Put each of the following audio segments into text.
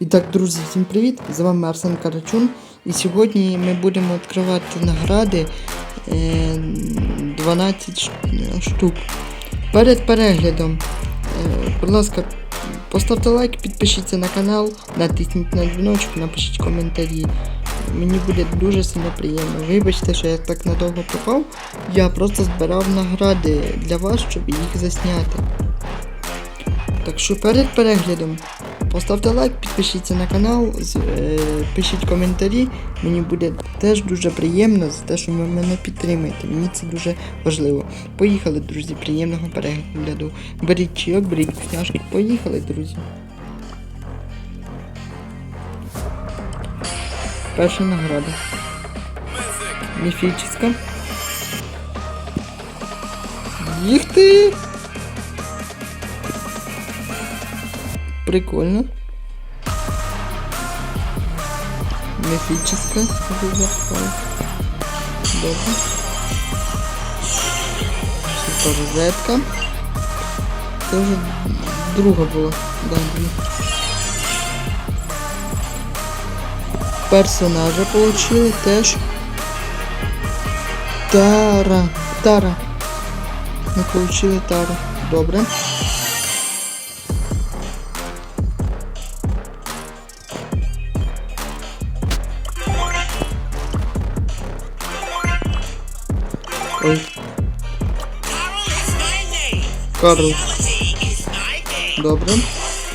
І так, друзі, всім привіт! З вами Арсен Карачун. І сьогодні ми будемо відкривати награди е, 12 штук. Перед переглядом, е, будь ласка, поставте лайк, підпишіться на канал, натисніть на дзвіночок, напишіть коментарі. Мені буде дуже сильно приємно. Вибачте, що я так надовго пропав. Я просто збирав награди для вас, щоб їх засняти. Так що перед переглядом поставте лайк, підпишіться на канал, е, пишіть коментарі. Мені буде теж дуже приємно за те, що ви мене підтримуєте. Мені це дуже важливо. Поїхали, друзі, приємного перегляду. Беріть чайок, беріть вкусняшки. Поїхали, друзі. Перша награда. Міфічна. Їх ти! Прикольно. Мифическая выборка. Добре. Суперзетка. Це вже друга була. Да. Персонажа получили теж. Тара. Тара. Ми получили Тару. Добре. Ой, Карл. Добре.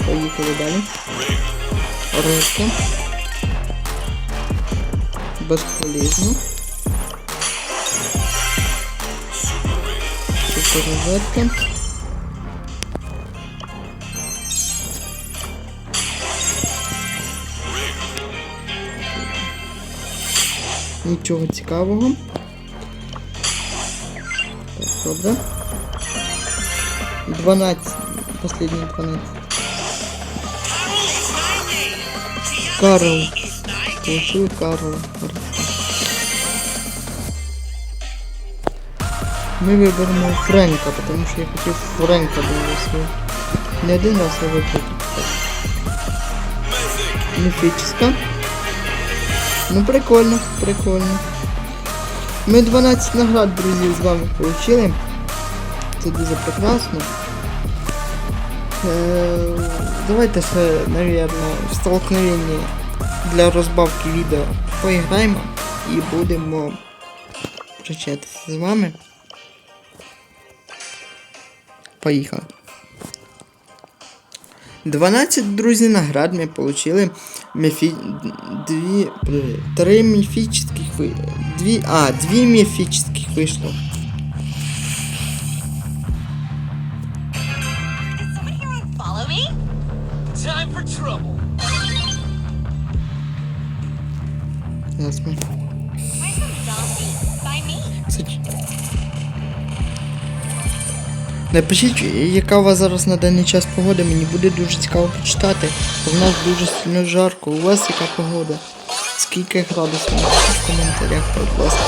Поїхали далі. Редка. Безполезно. Суперзетка. Нічого цікавого. Так, добре. 12. Последний 12. Карл. Получил Карла. Ми виберемо Френка, тому що я хотів Френка довести. Не один раз я вибрав. Міфічна. Ну прикольно, прикольно. Ми 12 наград, друзі, з вами отримали. Це дуже прекрасно. Е, давайте ще, наверное, в столкновенні для розбавки відео поіграємо і будемо прощатися з вами. Поїхали. 12, друзі, наград ми получили міфі... дві... три міфічних ви... дві... А, дві міфічних вийшло. Want Напишіть, яка у вас зараз на даний час погода, мені буде дуже цікаво почитати. Бо в нас дуже сильно жарко. У вас яка погода? Скільки градусів? Напишіть в коментарях, будь ласка.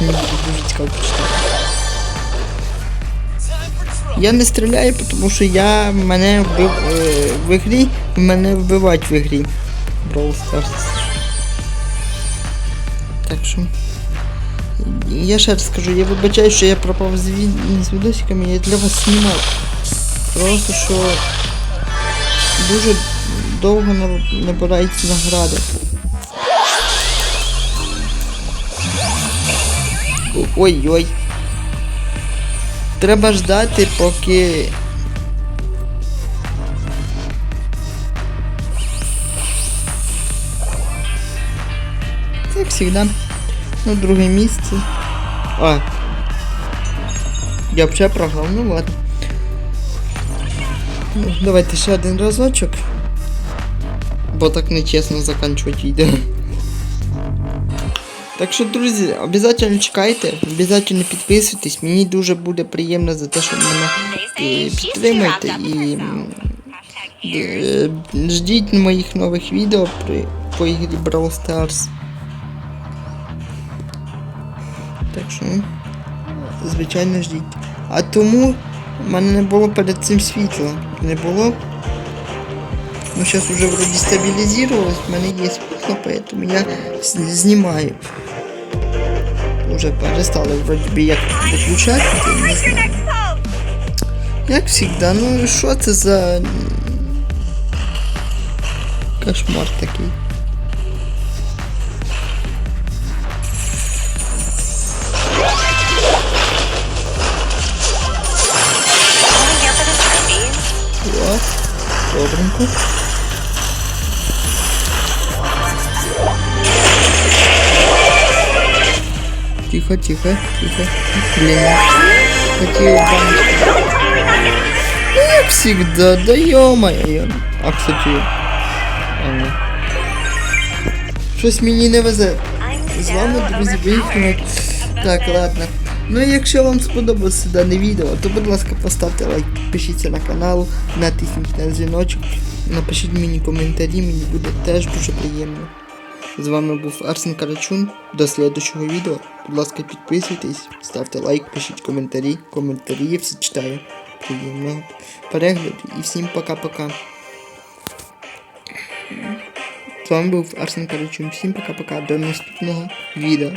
Мені буде дуже цікаво почитати. Я не стріляю, тому що я мене вбив е, в ігрі, мене вбивають в ігрі. Brawl Stars. Так що. Я ще раз скажу, я вибачаю, що я пропав з, від... з відосиками, я для вас знімав. Просто що дуже довго наб- набираються награди. Ой-ой. Треба ждати, поки. Як завжди. Ну, друге місце. А. Я вже програв, ну ладно. Ну, давайте ще один разочок. Бо так нечесно заканчувати відео. Так що, друзі, обов'язково чекайте, обов'язково підписуйтесь. Мені дуже буде приємно за те, що мене е, підтримуєте і е, ждіть моїх нових відео при, по ігрі Brawl Stars. Так що, звичайно, ждіть. А тому в мене не було перед цим світла. Не було. Ну, сейчас уже вроде стабилизировалось, в мене є світло, поэтому я знімаю. Уже перестали вроде би як виключати, я не знаю. Як всегда, ну що це за кошмар такий? Добренько. Тихо, тихо, тихо. Блин. Баночку. Ну, як всегда, да ё-моё. А, кстати... А, ні. Щось мені не везе. З вами. Так, ладно. Ну і якщо вам сподобалося дане відео, то будь ласка поставте лайк, підпишіться на канал, натисніть на дзвіночок, напишіть мені коментарі, мені буде теж дуже приємно. З вами був Арсен Карачун. До слідчого відео. Будь ласка, підписуйтесь, ставте лайк, пишіть коментарі. Коментарі я всі читаю. Приємного перегляду і всім пока-пока. З вами був Арсен Карачун. Всім пока-пока. До наступного відео.